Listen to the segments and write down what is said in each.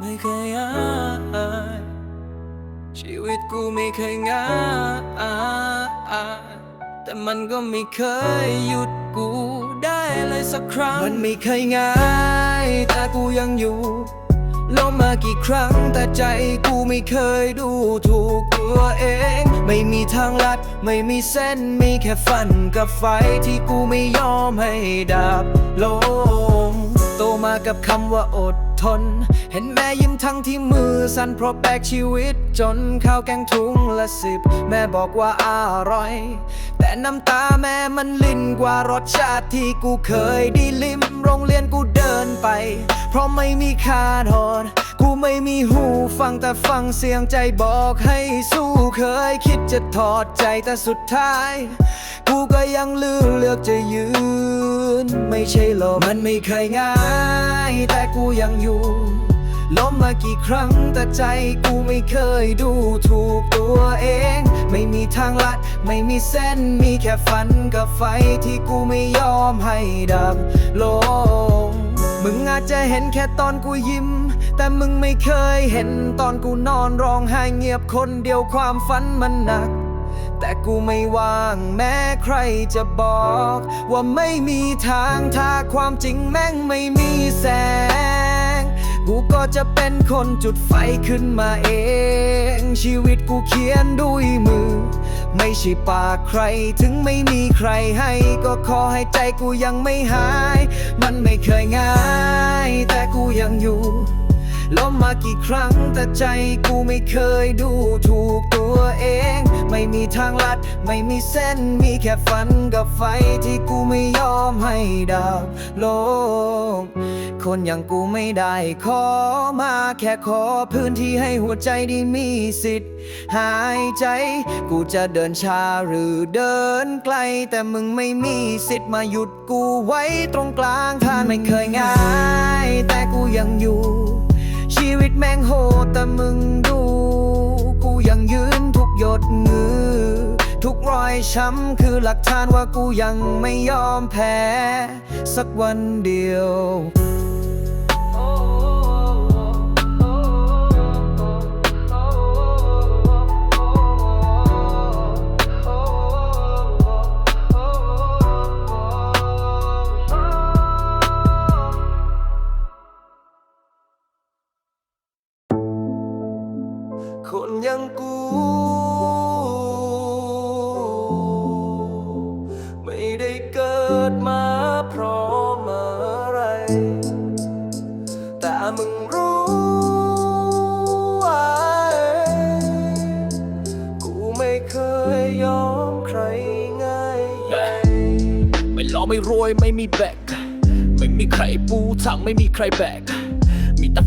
ไม่เคยง่ายชีวิตกูไม่เคยง่ายแต่มันก็ไม่เคยหยุดกูได้เลยสักครั้ง มันไม่เคยง่ายแต่กูยังอยู่ล้มมากี่ครั้งแต่ใจกูไม่เคยดูถูกตัวเอง ไม่มีทางลัด ไม่มีเส้นมีแค่ฟันกับไฟที่กูไม่ยอมให้ดับลง โตมากับคำว่าอดทน เห็น ยิ้มทั้งที่มือสั่นเพราะแบกชีวิต จนข้าวแกงถุงละสิบ แม่บอกว่าอร่อย แต่น้ำตาแม่มันลิ้นกว่ารสชาติที่กูเคยได้ลิมโรงเรียนกูเดินไป เพราะไม่มีค่าทอนกูไม่มีหูฟังแต่ฟังเสียงใจบอกให้สู้เคยคิดจะถอดใจแต่สุดท้าย กูก็ยังเลือกเลือกจะยืน ไม่ใช่หลมมันไม่เคยง่าย แต่กูยังอยู่ ล้มมากี่ครั้งแต่ใจกูไม่เคยดูถูกตัวเอง ไม่มีทางลัด ไม่มีเส้นมีแค่ฝันกับไฟที่กูไม่ยอมให้ดับลง มึงอาจจะเห็นแค่ตอนกูยิ้ม แต่มึงไม่เคยเห็นตอนกูนอนร้องไห้เงียบคนเดียวความฝันมันหนักแต่กูไม่ว่างแม้ใครจะบอก ว่าไม่มีทางถ้าความจริงแม่งไม่มีแสง กูก็จะเป็นคนจุดไฟขึ้นมาเอง ชีวิตกูเขียนด้วยมือ ไม่ใช่ปากใครถึงไม่มีใครให้ ก็ขอให้ใจกูยังไม่หาย มันไม่เคยง่าย แต่กูยังอยู่ล้มมากี่ครั้งแต่ใจกูไม่เคยดูถูกตัวเอง ไม่มีทางลัด ไม่มีเส้นมีแค่ฝันกับไฟที่กูไม่ยอมให้ดับลง คนอย่างกูไม่ได้ ขอมาแค่ขอพื้นที่ให้หัวใจได้มีสิทธิ์ หายใจ กูจะเดินช้าหรือเดินไกล แต่มึงไม่มีสิทธิ์มาหยุดกูไว้ตรงกลางทางไม่เคยง่าย แต่กูยังอยู่ ชีวิตแม่งโหดแต่มึงดู กูยังยืนทุกหยดเงือทุกรอยช้ำคือหลักฐานว่ากูยังไม่ยอมแพ้ สักวันเดียว มึงรู้ไว้กูไม่เคยยอมใครง่ายไม่รอไม่รวยไม่มีแบก ไม่มีใครปูทางไม่มีใครแบก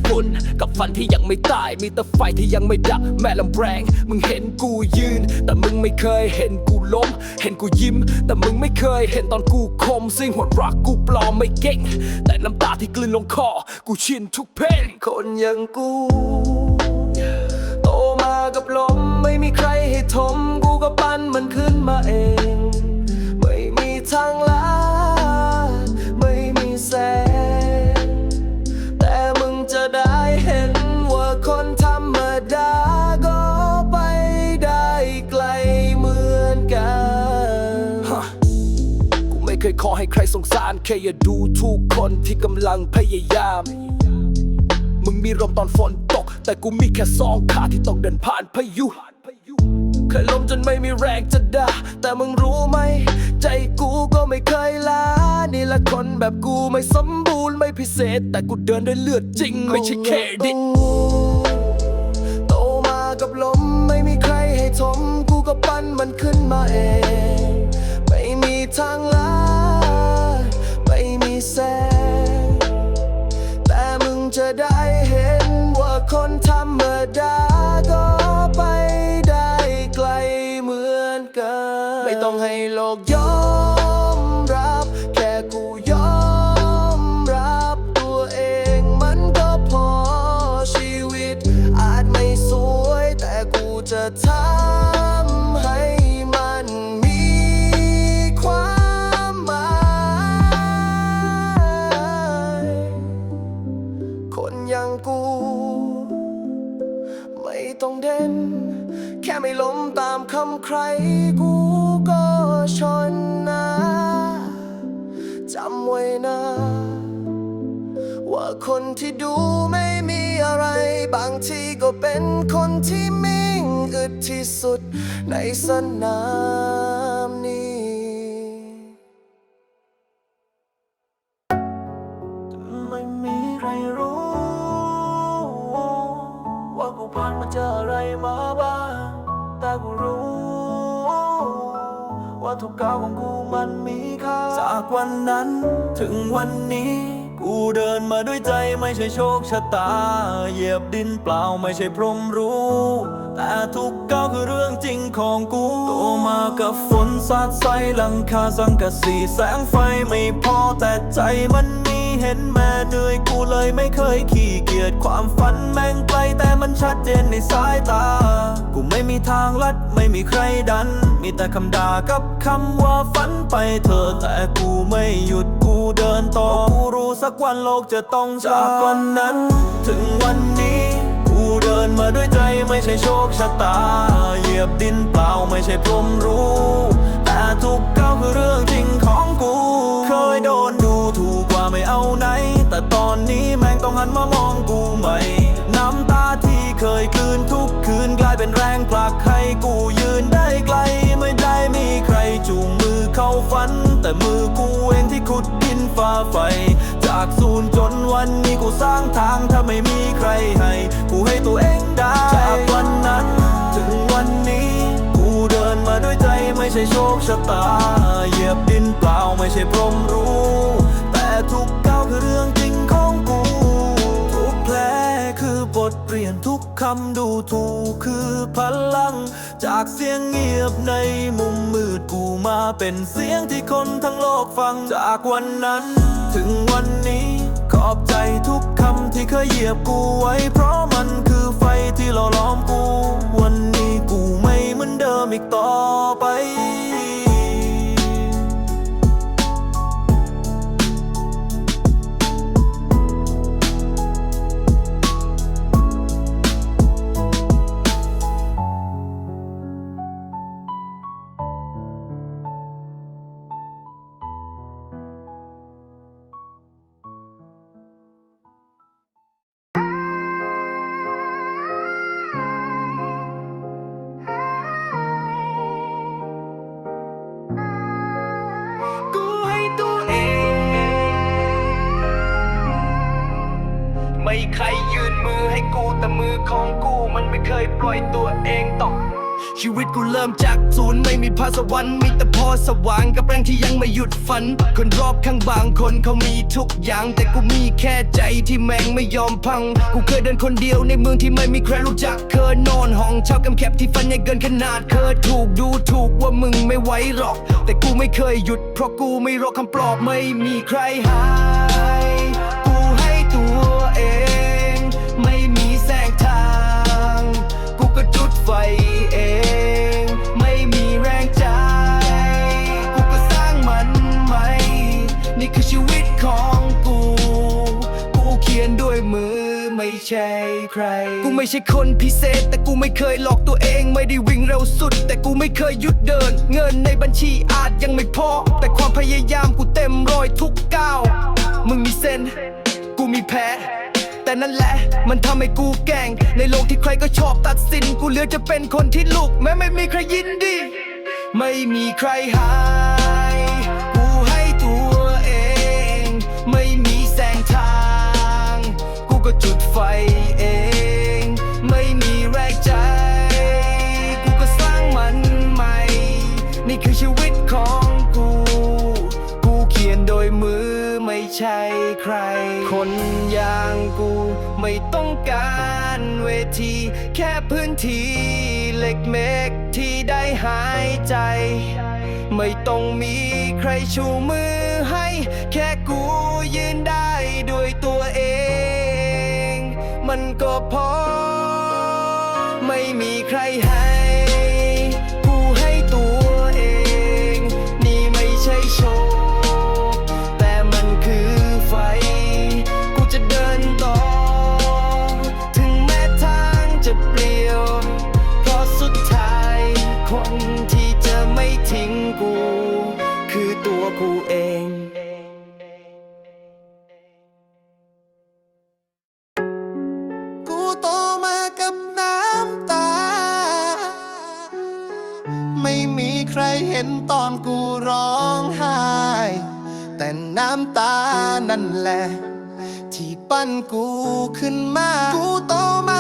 มีแต่ฝุ่นกับฟันที่ยังไม่ตาย มีแต่ไฟที่ยังไม่ดับแม่ลำแรง มึงเห็นกูยืน แต่มึงไม่เคยเห็นกูล้ม เห็นกูยิ้ม แต่มึงไม่เคยเห็นตอนกูคมซึ่งหัวรักกูปลอมไม่เก่ง แต่น้ำตาที่กลืนลงคอ กูชินทุกเพลงคนอย่างกู โตมากับลมไม่มีใครให้ทม กูก็ปั้นมันขึ้นมาเอง สารแค่อย่าดูทุกคนที่กำลังพยายาม มึงมีลมตอนฝนตก แต่กูมีแค่สองขาที่ต้องเดินผ่านพายุ เคยล้มจนไม่มีแรงจะด่าแต่มึงรู้ไหม ใจกูก็ไม่เคยลานี่ละคนแบบกูไม่สมบูรณ์ไม่พิเศษ แต่กูเดินด้วยเลือดจริง ไม่ใช่เครดิตโตมากับลมไม่มีใครให้ทม กูก็ปั้นมันขึ้นมาเอง ไม่มีทางลา จะได้เห็นว่าคนธรรมดาก็ไปได้ไกลเหมือนกัน ไม่ต้องให้โลกย้อน บางทีก็เป็นคนที่มิ่งอึดที่สุดในสนามนี้ไม่มีใครรู้ ว่ากูผ่านมาเจออะไรมาบ้าง แต่กูรู้ ว่าทุกก้าวของกูมันมีค่า จากวันนั้นถึงวันนี้ กูเดินมาด้วยใจไม่ใช่โชคชะตา เหยียบดินเปล่าไม่ใช่พรหมรู้ แต่ทุกก้าวคือเรื่องจริงของกู โตมากับฝนสาดใสหลังคาสังกะสีแสงไฟไม่พอแต่ใจมันมีเห็นแม่เหนื่อยกูเลยไม่เคยขี้เกียจความฝันแม่งไกลแต่มันชัดเจนในสายตา กูไม่มีทางลัดไม่มีใครดัน มีแต่คำด่ากับคำว่าฝันไปเถอแต่กูไม่หยุด เดินต่อกูรู้สักวันโลกจะต้องจากวันนั้น ถึงวันนี้ กูเดินมาด้วยใจไม่ใช่โชคชะตา เหยียบดินเปล่าไม่ใช่พรมรู้ แต่ทุกก้าวคือเรื่องจริงของกู เคยโดนดูถูกว่าไม่เอาไหน แต่ตอนนี้แม่งต้องหันมามองกูใหม่ เคยกลืนทุกคืนกลายเป็นแรงผลักให้กูยืนได้ไกล ไม่ได้มีใครจูงมือเข้าฝัน แต่มือกูเองที่ขุดดินฟ้าไฟ จากศูนย์จนวันนี้กูสร้างทางถ้าไม่มีใครให้ กูให้ตัวเองได้จากวันนั้น ถึงวันนี้ กูเดินมาด้วยใจไม่ใช่โชคชะตา เหยียบดินเปล่าไม่ใช่พรมรู้ แต่ทุกำดูถูกคือพลัง จากเสียงเงียบในมุมมืดกูมาเป็นเสียงที่คนทั้งโลกฟังจากวันนั้น ถึงวันนี้ขอบใจทุกคำที่เคยเหยียบกูไว้ เพราะมันคือไฟที่หล่อล้อมกู วันนี้กูไม่เหมือนเดิมอีกต่อไป สวรรค์มีแต่พอสว่างกับแรงที่ยังไม่หยุดฝัน คนรอบข้างบางคนเขามีทุกอย่าง แต่กูมีแค่ใจที่แม่งไม่ยอมพัง กูเคยเดินคนเดียวในเมืองที่ไม่มีใครรู้จัก เคยนอนห้องเช่ากำแคบที่ฟันใหญ่เกินขนาด เคยถูกดูถูกว่ามึงไม่ไหวหรอก แต่กูไม่เคยหยุดเพราะกูไม่รอคำปลอบไม่มีใครหา ใช่ใคร กูไม่ใช่คนพิเศษ แต่กูไม่เคยหลอกตัวเองไม่ได้วิ่งเร็วสุด แต่กูไม่เคยหยุดเดิน เงินในบัญชีอาจยังไม่พอ แต่ความพยายามกูเต็มร้อยทุกก้าวมึงมีเส้น กูมีแพ้แต่นั่นแหละ มันทำให้กูแกล้งในโลกที่ใครก็ชอบตัดสิน กูเหลือจะเป็นคนที่ลูก แม้ไม่มีใครยินดี ไม่มีใครหา ก็จุดไฟเอง ไม่มีแรงใจ กูก็สร้างมันใหม่ นี่คือชีวิตของกู กูเขียนโดยมือไม่ใช่ใคร คนอย่างกูไม่ต้องการเวที แค่พื้นที่เล็กเมกที่ได้หายใจ ไม่ต้องมีใครชูมือให้ แค่กูยืนได้ มันก็พอ ไม่มีใครหา นั่นแหละ ที่ปั้นกูขึ้นมา กูโตมา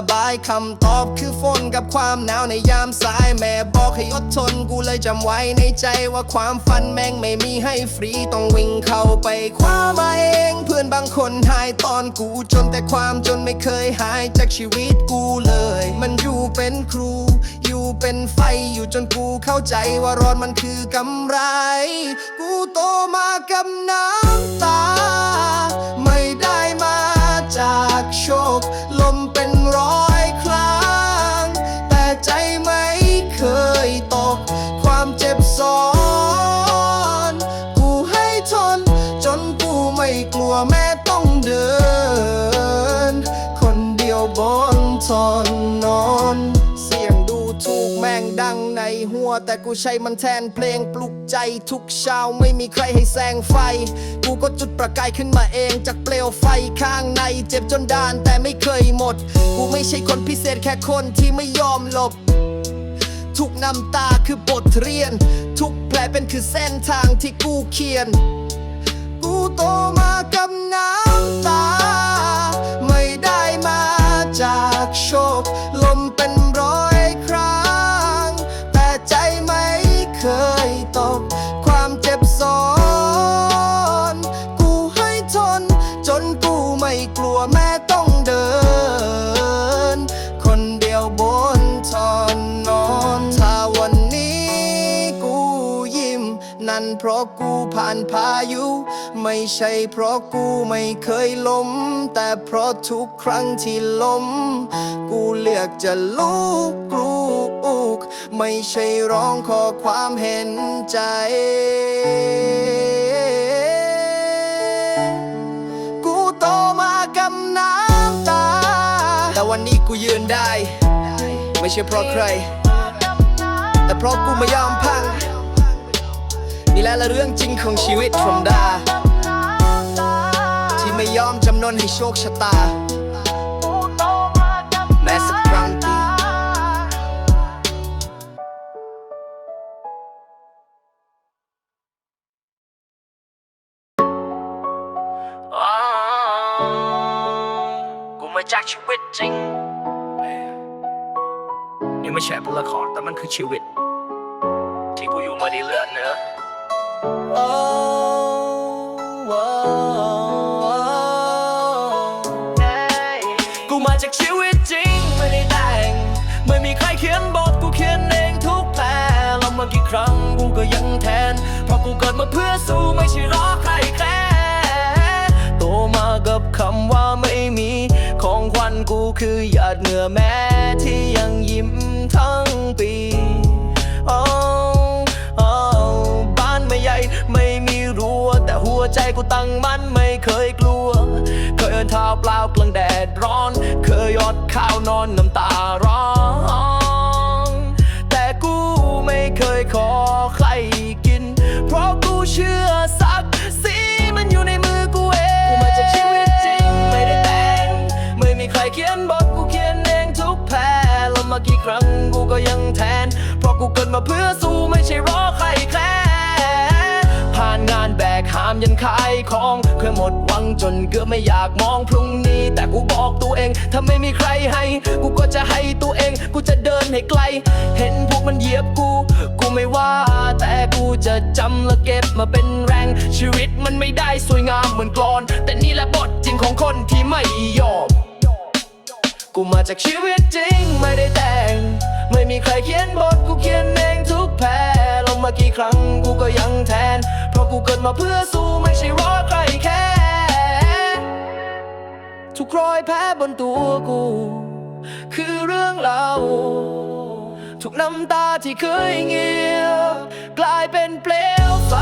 จะบายคำตอบคือฝนกับความหนาวในยามสายแม่บอกให้อดทนกูเลยจำไว้ในใจว่าความฝันแม่งไม่มีให้ฟรีต้องวิ่งเข้าไปคว้ามาเอง เพื่อนบางคนหายตอนกูจนแต่ความจนไม่เคยหายจากชีวิตกูเลย มันอยู่เป็นครู อยู่เป็นไฟอยู่จนกูเข้าใจว่าร้อนมันคือกำไร กูโตมากับน้ำตา ไม่ได้มา ว แต่กูใช้มันแทนเพลงปลุกใจทุกเช้าไม่มีใครให้แสงไฟ กูก็จุดประกายขึ้นมาเองจากเปลวไฟข้างในเจ็บจนดานแต่ไม่เคยหมด กูไม่ใช่คนพิเศษแค่คนที่ไม่ยอมหลบ ทุกน้ำตาคือบทเรียน ทุกแผลเป็นคือเส้นทางที่กูเขียน กูโตมากับน้ำานพายุ ไม่ใช่เพราะกูไม่เคยล้ม แต่เพราะทุกครั้งที่ล้ม กูเลือกจะลุกกลูก ไม่ใช่ร้องขอความเห็นใจกูโตมากับน้ำตาแต่วันนี้กูยืนได้ ไม่ใช่เพราะใคร แต่เพราะกูไม่ยอมพัง นี่แหละเรื่องจริงของชีวิตผมดา ที่ไม่ยอมจำนนให้โชคชะตา แม้สักครั้งที่กูมาจากชีวิตจริง นี่ไม่ใช่เป็นละครแต่มันคือชีวิต ที่กูอยู่มาได้เหลือเนื้อ กูมาจากชีวิตจริงไม่ได้แต่ง ไม่มีใครเขียนบทกูเขียนเองทุกแผลแล้วมากี่ครั้งกูก็ยังแทน เพราะกูเกิดมาเพื่อสู้ไม่ใช่รอใครแค่โตมากับคำว่าไม่มี ของขวัญกูคือหยาดเหงื่อแม้ที่ยังยิ้มทั้งปีโวใจกูตั้งมั่นไม่เคยกลัว เคยเดินเท้าเปล่ากลางแดดร้อน เคยยอดข้าวนอนน้ำตาร้อง แต่กูไม่เคยขอใครกิน เพราะกูเชื่อสักสีมันอยู่ในมือกูเองกูมาจากชีวิตจริงไม่ได้แต่งไม่มีใครเขียนบทกูเขียนเองทุกแพ้แล้วมากี่ครั้งกูก็ยังแทน เพราะกูเกิดมาเพื่อสู้ามยันขายของเคยหมดหวังจนเกือบไม่อยากมองพรุ่งนี้ แต่กูบอกตัวเอง ถ้าไม่มีใครให้ กูก็จะให้ตัวเอง กูจะเดินให้ไกล เห็นพวกมันเหยียบกู กูไม่ว่า แต่กูจะจำและเก็บมาเป็นแรง ชีวิตมันไม่ได้สวยงามเหมือนกลอน แต่นี่แหละบทจริงของคนที่ไม่ยอมกูมาจากชีวิตจริงไม่ได้แต่ง ไม่มีใครเขียนบทกูเขียนเองทุกแพ้ลงมากี่ครั้งกูก็ยังแทน เพราะกูเกิดมาเพื่อสู้ไม่ใช่รอใครแค่ทุกรอยแพ้บนตัวกู คือเรื่องเราทุกน้ำตาที่เคยเงียบกลายเป็นเปลวไฟ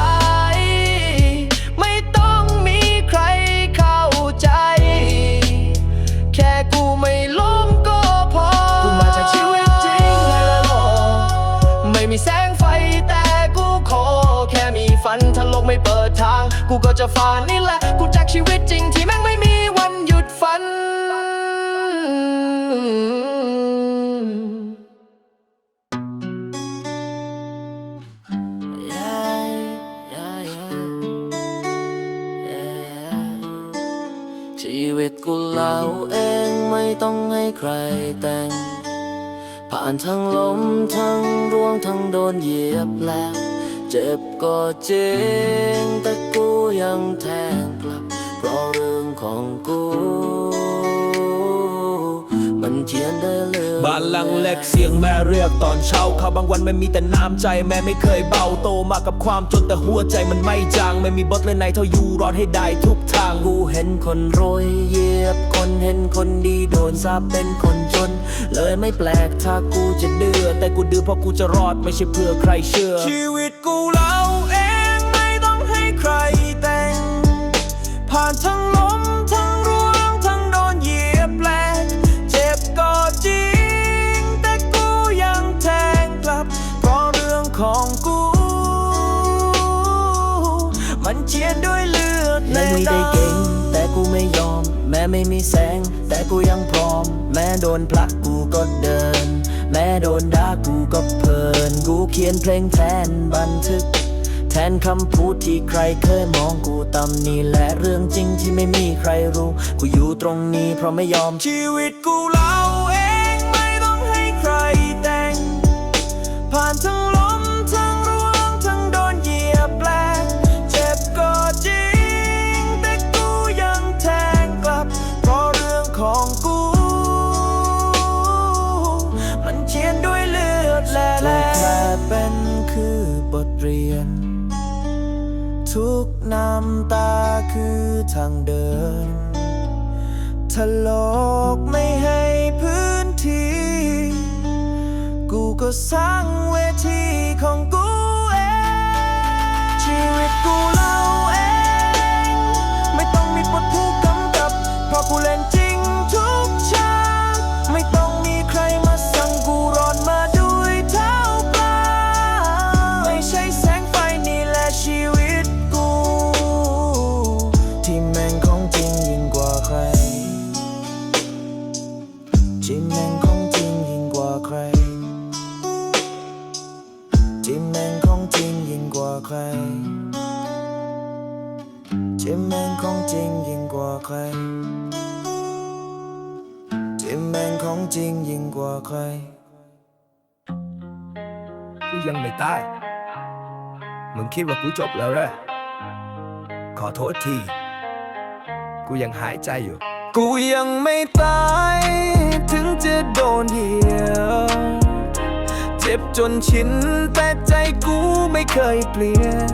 กูก็จะฝ่านี่แหละ กูจากชีวิตจริงที่แม่งไม่มีวันหยุดฝัน ชีวิตกูเล่าเองไม่ต้องให้ใครแต่ง ผ่านทั้งล้มทั้งร่วงทั้งโดนเหยียบแล้วเจ็บก็จริงแต่ ยังแทงกลับ เพราะเรื่องของกู มันเขียนได้เลย บ้านหลังเล็กเสียงแม่เรียกตอนเช้าข่าวบางวันไม่มีแต่น้ำใจแม่ไม่เคยเบาโตมากับความจนแต่หัวใจมันไม่จาง ไม่มีบทเลยไหนเท่าอยู่รอดให้ได้ทุกทาง กูเห็นคนรวยเหยียบคนเห็นคนดีโดนซาบเป็นคนจน เลยไม่แปลกถ้ากูจะเดือดแต่กูดื้อเพราะกูจะรอดไม่ใช่เพื่อใครเชื่อ ชีวิต กูยังพร้อม แม้โดนผลักกูก็เดิน แม้โดนด่ากูก็เพลิน กูเขียนเพลงแทนบันทึก แทนคำพูดที่ใครเคยมองกูตำหนี่และเรื่องจริงที่ไม่มีใครรู้ กูอยู่ตรงนี้เพราะไม่ยอมชีวิตกูเล่าเองไม่ต้องให้ใครแต่ง ผ่านทั้งางเดินถ้าโลกไม่ให้พื้นที่ กูก็สร้างเวที คิดว่ากูจบแล้วเหรอขอโทษที กูยังหายใจอยู่ กูยังไม่ตาย ถึงจะโดนเหยียบเจ็บจนชินแต่ใจกูไม่เคยเปลี่ยน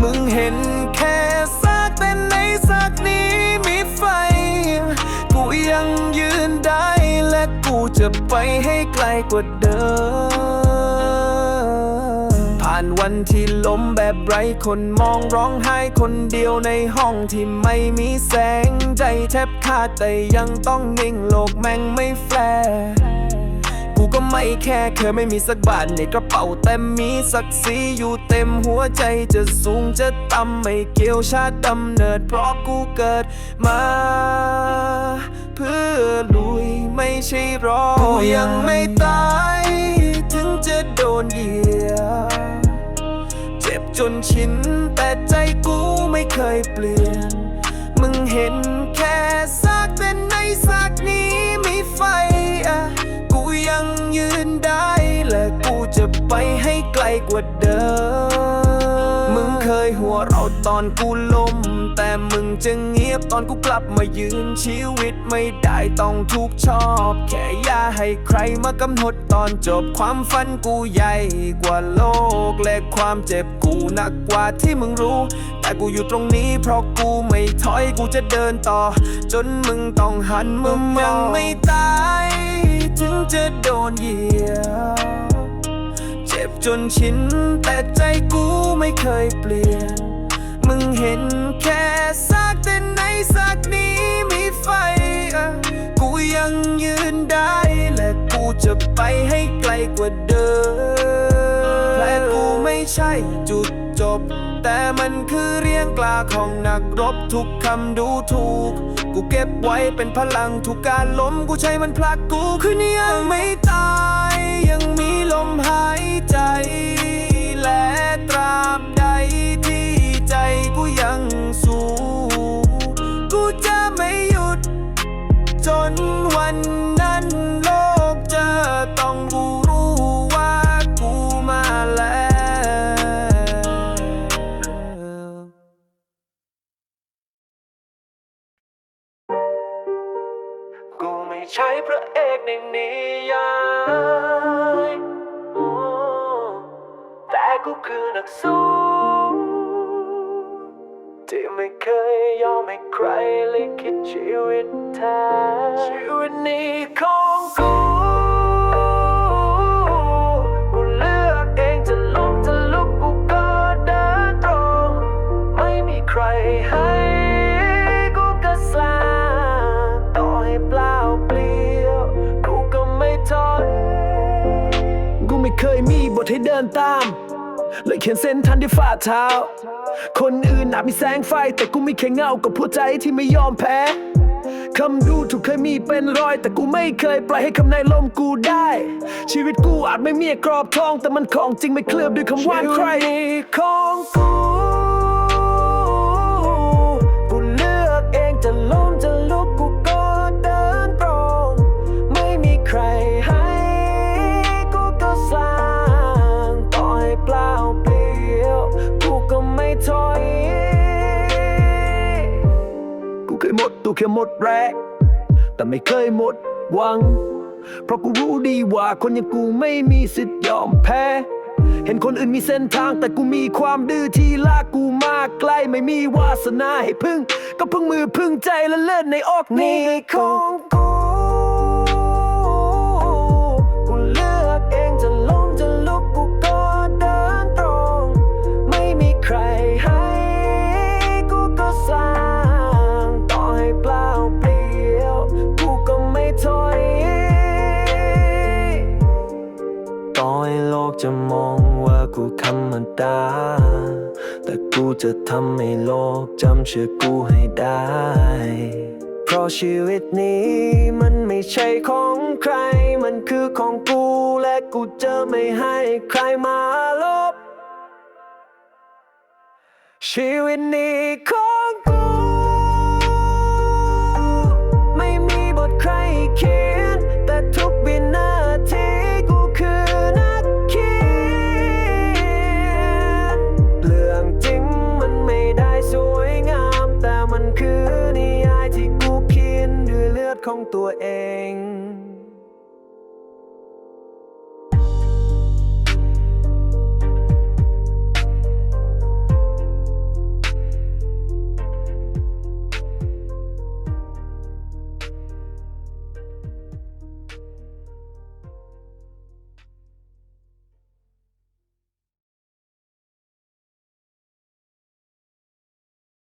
มึงเห็นแค่ซากแต่ในซากนี้มีไฟ กูยังยืนได้และกูจะไปให้ไกลกว่าเดิมานวันที่ล้มแบบไร้คนมองร้องไห้คนเดียวในห้องที่ไม่มีแสงใจแทบขาดแต่ยังต้องนิ่งโลกแม่งไม่แฟร์กูก็ไม่แค่เคยไม่มีสักบาทในกระเป๋าแต่มีศักดิ์ศรีอยู่เต็มหัวใจจะสูงจะต่ำไม่เกี่ยวชาติดำเนิดเพราะกูเกิดมา เพื่อลุยไม่ใช่รอ กูยังไม่ตาย ถึงจะโดนเหยียบ จนชิน แต่ใจกูไม่เคยเปลี่ยน มึงเห็นแค่ซากแต่ในซากนี้มีไฟอะกูยังยืนได้ และกูจะไปให้ไกลกว่าเดิม ยหัวเราตอนกูล้มแต่มึงจะเงียบตอนกูกลับมายืนชีวิตไม่ได้ต้องถูกชอบ แค่อย่าให้ใครมากำหนดตอนจบความฝันกูใหญ่กว่าโลก และความเจ็บกูหนักกว่าที่มึงรู้ แต่กูอยู่ตรงนี้เพราะกูไม่ถอยกูจะเดินต่อ จนมึงต้องหันมึงยังไม่ตาย ถึงจะโดนเหยียบ จ็บจนชิน แต่ใจกูไม่เคยเปลี่ยน มึงเห็นแค่ซากแต่ในซากนี้มีไฟอะกูยังยืนได้ และกูจะไปให้ไกลกว่าเดิมแผลกูไม่ใช่จุดจบ แต่มันคือเรียงกลาของนักรบทุกคำดูถูก กูเก็บไว้เป็นพลังทุกการล้ม กูใช้มันผลักกูขึ้นยังไม่ตาย ยังมีลมหาย ใจ และตราบใดที่ใจกูยังสู้กูจะไม่หยุด จนวันนั้นโลกจะต้องรู้รู้ว่ากูมาแล้ว กูไม่ใช่พระเอกในนิยาย กูคือนักสู้ที่ไม่เคยยอมให้ใครเลิขิตชีวิตแทนชีวิตนี้ของกูกูเลือกเองจะล้มจะลุกกูก็เดินตรง ไม่มีใครให้กูก็สร้างต่อให้เปล่าเปลี่ยวกูก็ไม่ถอยกูไม่เคยมีบทให้เดินตาม เลยเขียนเส้นทันด้วยฝ่าเท้า คนอื่นอาจมีแสงไฟ แต่กูมีแค่เงากับหัวใจที่ไม่ยอมแพ้ คำดูถูกเคยมีเป็นรอย แต่กูไม่เคยปล่อยให้คำในลมกูได้ ชีวิตกูอาจไม่มีกรอบทอง แต่มันของจริงไม่เคลือบด้วยคำว่าใครของกูกู ตัวแค่หมดแรงแต่ไม่เคยหมดหวัง เพราะกูรู้ดีว่าคนอย่างกูไม่มีสิทธิ์ยอมแพ้ เห็นคนอื่นมีเส้นทางแต่กูมีความดื้อที่ลากกูมากไกลไม่มีวาสนาให้พึ่ง ก็พึ่งมือพึ่งใจและเลิศในออกนี้ของ จะมองว่ากูธรรมดา แต่กูจะทำให้โลกจำเชื่อกูให้ได้ เพราะชีวิตนี้มันไม่ใช่ของใคร มันคือของกูและกูจะไม่ให้ใครมาลบ ชีวิตนี้ขอ ของตัวเอง